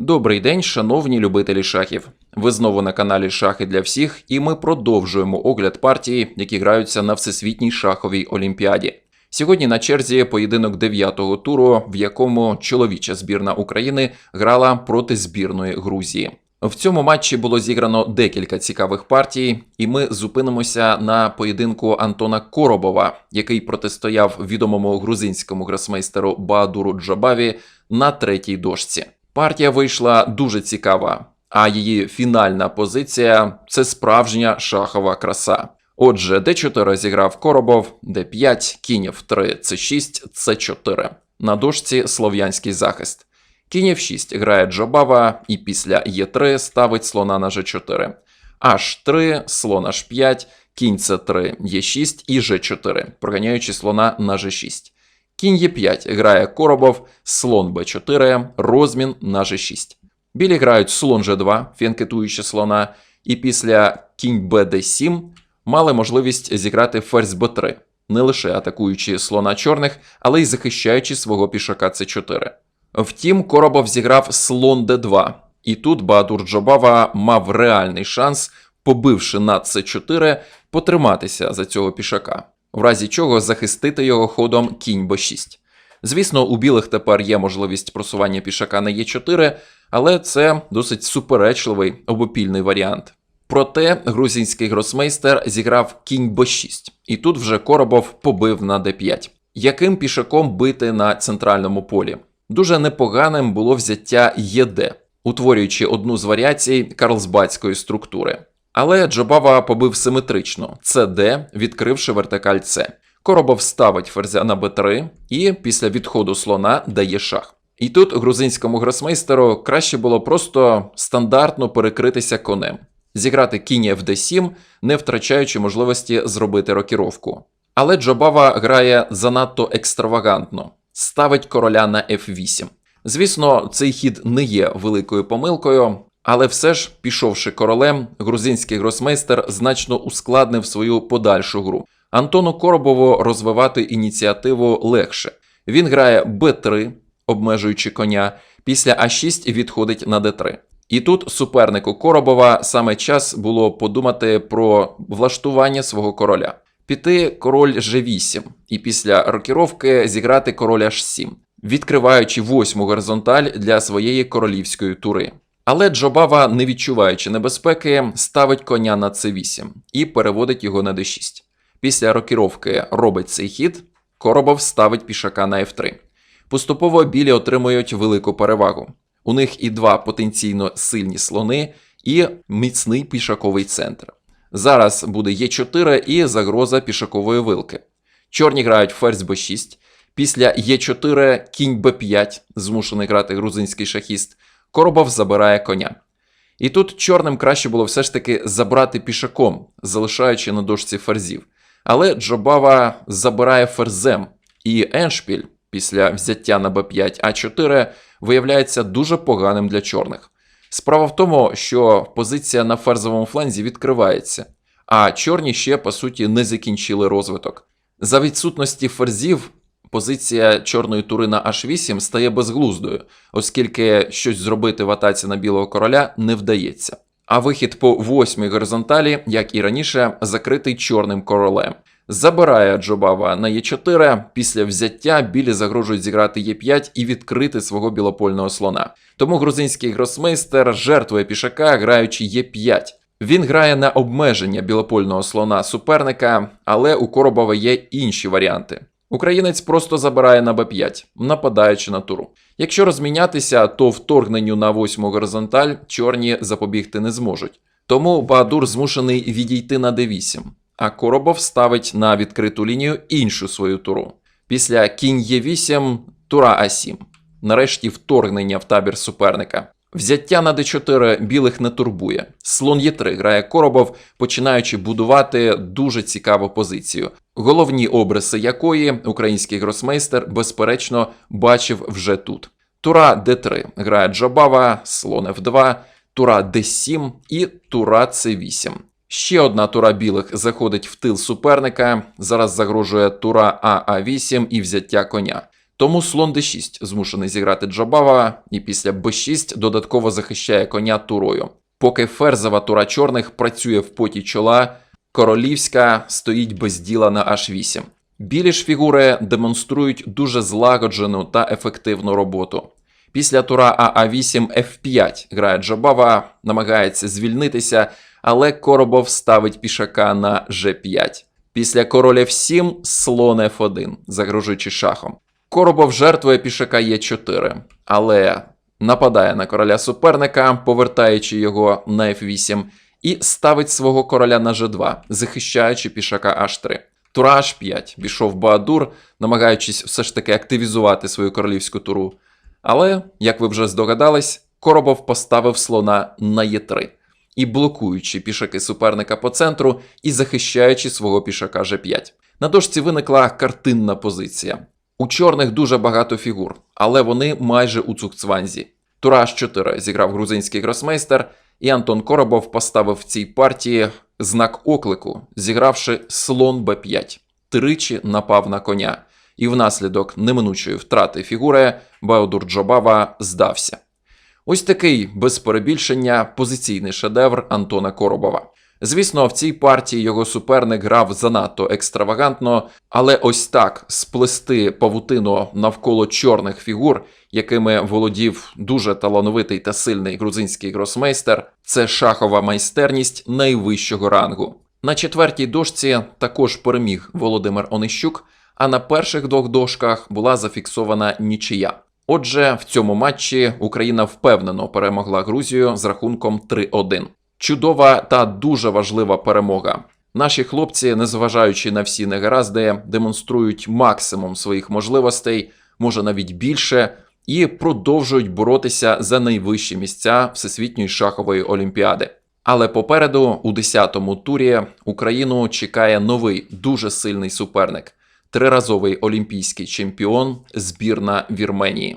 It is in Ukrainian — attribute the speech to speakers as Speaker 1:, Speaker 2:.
Speaker 1: Добрий день, шановні любителі шахів. Ви знову на каналі Шахи для всіх, і ми продовжуємо огляд партії, які граються на всесвітній шаховій олімпіаді. Сьогодні на черзі поєдинок 9-го туру, в якому чоловіча збірна України грала проти збірної Грузії. В цьому матчі було зіграно декілька цікавих партій, і ми зупинимося на поєдинку Антона Коробова, який протистояв відомому грузинському гросмейстеру Баадуру Джабаві на третій дошці. Партія вийшла дуже цікава, а її фінальна позиція це справжня шахова краса. Отже, d4 зіграв Коробов, d5, кінь f3, c6, c4. На дошці слов'янський захист. Кінь f6 грає Джобава і після e3 ставить слона на g4. h3, слон h5, кінь c3, e6 і g4, проганяючи слона на g6. Кінь Е5 грає Коробов, слон Б4, розмін на G6. Білі грають слон G2, фінкетуючи слона, і після кінь БД7 мали можливість зіграти ферзь Б3, не лише атакуючи слона чорних, але й захищаючи свого пішака С4. Втім, Коробов зіграв слон Д2, і тут Баатур Джобава мав реальний шанс, побивши на С4, потриматися за цього пішака в разі чого захистити його ходом кінь b6. Звісно, у білих тепер є можливість просування пішака на e4, але це досить суперечливий обопільний варіант. Проте грузинський гросмейстер зіграв кінь b6, і тут вже Коробов побив на d5. Яким пішаком бити на центральному полі? Дуже непоганим було взяття ЄД, утворюючи одну з варіацій карлсбадської структури. Але Джобава побив симетрично CD, відкривши вертикаль С. Коробов ставить ферзя на Б3 і після відходу слона дає шах. І тут грузинському гросмейстеру краще було просто стандартно перекритися конем, зіграти кінь FD7, не втрачаючи можливості зробити рокіровку. Але Джобава грає занадто екстравагантно, ставить короля на F8. Звісно, цей хід не є великою помилкою, але все ж, пішовши королем, грузинський гросмейстер значно ускладнив свою подальшу гру. Антону Коробову розвивати ініціативу легше. Він грає Б3, обмежуючи коня, після А6 відходить на Д3. І тут супернику Коробова саме час було подумати про влаштування свого короля. Піти король G8 і після рокіровки зіграти король H7, відкриваючи восьму горизонталь для своєї королівської тури. Але Джобава, не відчуваючи небезпеки, ставить коня на c8 і переводить його на d6. Після рокіровки робить цей хід, Коробов ставить пішака на f3. Поступово білі отримують велику перевагу. У них і два потенційно сильні слони, і міцний пішаковий центр. Зараз буде Е4 і загроза пішакової вилки. Чорні грають ферзь b6. Після Е4 кінь b5, змушений грати грузинський шахіст. Коробов забирає коня. І тут чорним краще було все ж таки забрати пішаком, залишаючи на дошці ферзів. Але Джобава забирає ферзем, і Еншпіль після взяття на b5 А4 виявляється дуже поганим для чорних. Справа в тому, що позиція на ферзовому фланзі відкривається, а чорні ще по суті не закінчили розвиток. За відсутності ферзів позиція чорної тури на H8 стає безглуздою, оскільки щось зробити в атаці на білого короля не вдається. А вихід по восьмій горизонталі, як і раніше, закритий чорним королем. Забирає Джобава на Е4, після взяття білі загрожують зіграти Е5 і відкрити свого білопольного слона. Тому грузинський гросмейстер жертвує пішака, граючи Е5. Він грає на обмеження білопольного слона суперника, але у Коробова є інші варіанти. Українець просто забирає на Б5, нападаючи на туру. Якщо розмінятися, то вторгненню на восьму горизонталь чорні запобігти не зможуть. Тому Баадур змушений відійти на d8, а Коробов ставить на відкриту лінію іншу свою туру. Після кінь Е8, тура А7. Нарешті вторгнення в табір суперника. Взяття на d4 білих не турбує. Слон Е3 грає Коробов, починаючи будувати дуже цікаву позицію, головні обриси якої український гросмейстер, безперечно, бачив вже тут. Тура d3 грає Джабава, слон f2, тура d7 і тура c8. Ще одна тура білих заходить в тил суперника. Зараз загрожує тура АА8 і взяття коня. Тому слон d6 змушений зіграти Джабава, і після b6 додатково захищає коня турою. Поки ферзова тура чорних працює в поті чола, королівська стоїть без діла на h8. Білі ж фігури демонструють дуже злагоджену та ефективну роботу. Після тура АА8 F5 грає Джабава, намагається звільнитися, але Коробов ставить пішака на G5. Після короля F7 слон F1, загрожуючи шахом. Коробов жертвує пішака Е4, але нападає на короля суперника, повертаючи його на F8, і ставить свого короля на G2, захищаючи пішака H3. Тура H5 пішов Баадур, намагаючись все ж таки активізувати свою королівську туру. Але, як ви вже здогадались, Коробов поставив слона на Е3 і блокуючи пішаки суперника по центру і захищаючи свого пішака G5. На дошці виникла картинна позиція. У чорних дуже багато фігур, але вони майже у цукцванзі. Тура H4 зіграв грузинський гросмейстер, і Антон Коробов поставив в цій партії знак оклику, зігравши слон Б5. Тричі напав на коня, і внаслідок неминучої втрати фігури Баудур Джобава здався. Ось такий, без перебільшення, позиційний шедевр Антона Коробова. Звісно, в цій партії його суперник грав занадто екстравагантно, але ось так сплести павутину навколо чорних фігур, якими володів дуже талановитий та сильний грузинський гросмейстер, це шахова майстерність найвищого рангу. На четвертій дошці також переміг Володимир Онищук, а на перших двох дошках була зафіксована нічия. Отже, в цьому матчі Україна впевнено перемогла Грузію з рахунком 3-1. Чудова та дуже важлива перемога. Наші хлопці, незважаючи на всі негаразди, демонструють максимум своїх можливостей, може навіть більше, і продовжують боротися за найвищі місця Всесвітньої шахової олімпіади. Але попереду, у 10-му турі, Україну чекає новий дуже сильний суперник триразовий олімпійський чемпіон збірна Вірменії.